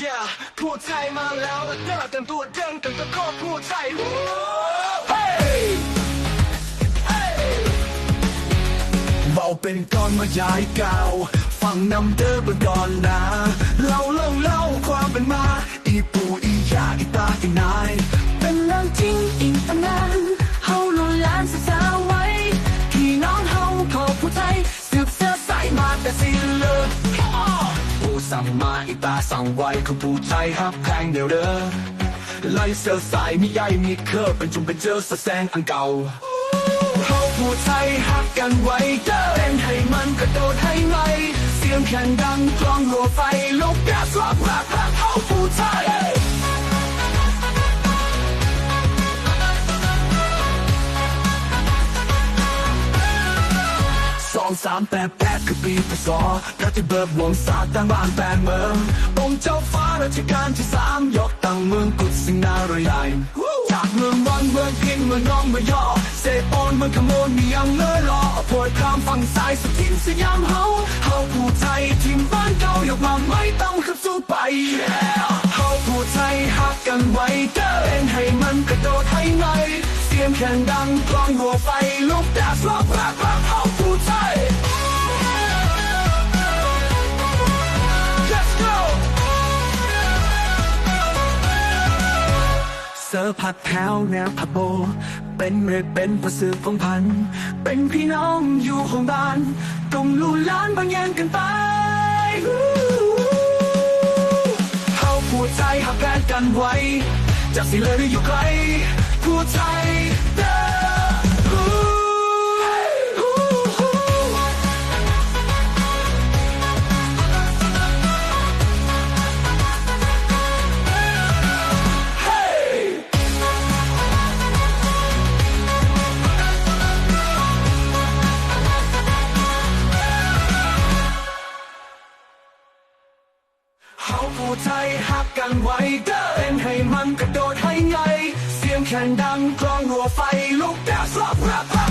Yeah พูดใจมาแล้วเด้อเต็มตัวเดินกันก็ก็พูดไทย Hey Hey เบาเป็นก้อนมาย้ายเก่าฟังนำเด้อเป็นก่อนนะเล่าเล่าเล่าความเป็นมา อีปู่อียาอีตาอีนาย สั่งมาอีตาสั่งไว้คือปู่ใจฮับแพงเดี๋ยวเด้อไล่เซลสายมีใยมีเคอเป็นจุมเป็นเจอสะแสงอันเก่าเขาผู้ใช้ฮักกันไว้เด้อเต้นให้มันกระโดดให้ไหมเสียงแข่งดังกลองหัวไฟลุกแก๊สรับรักรักเขาผู้ใช้ สองสามแปดแปดคือปีพศพระที่เบิกวงศาสตร์ตั้งบ้านแปดเมืององค์เจ้าฟ้ารัชกาลที่สามยกตั้งเมืองกุดสินารายณ์จากเมืองวังเมืองพิงเมืองน้องเมืองยอเซโปนเมืองขโมยมียังเลอหล่อโพดข้ามฝั่งซ้ายสุดทินสยามเฮาเฮาผู้ไทยทีมบ้านเก่ายกมาไม่ต้องขับสู้ไปเฮาผู้ไทยฮักกันไว้เดินให้มันกระโดดให้ไหมเสียงแข่งดังกลองหัวไฟลุกแดดรอบรักรัก เสือผัดแถวแนวผัดโบ เป็นเมฆเป็นประสือพงพัน เป็นพี่น้องอยู่ของบ้านตรงลู่ล้านบางแยงกันไปเฮาผูดใจหักแพนกันไว้จากสิเลยอยู่ไกล ไทยหักกันไว้เดินให้มันกระโดดให้ไง เสียงแข่งดังกลองหัวไฟลุกแดดรอบรัก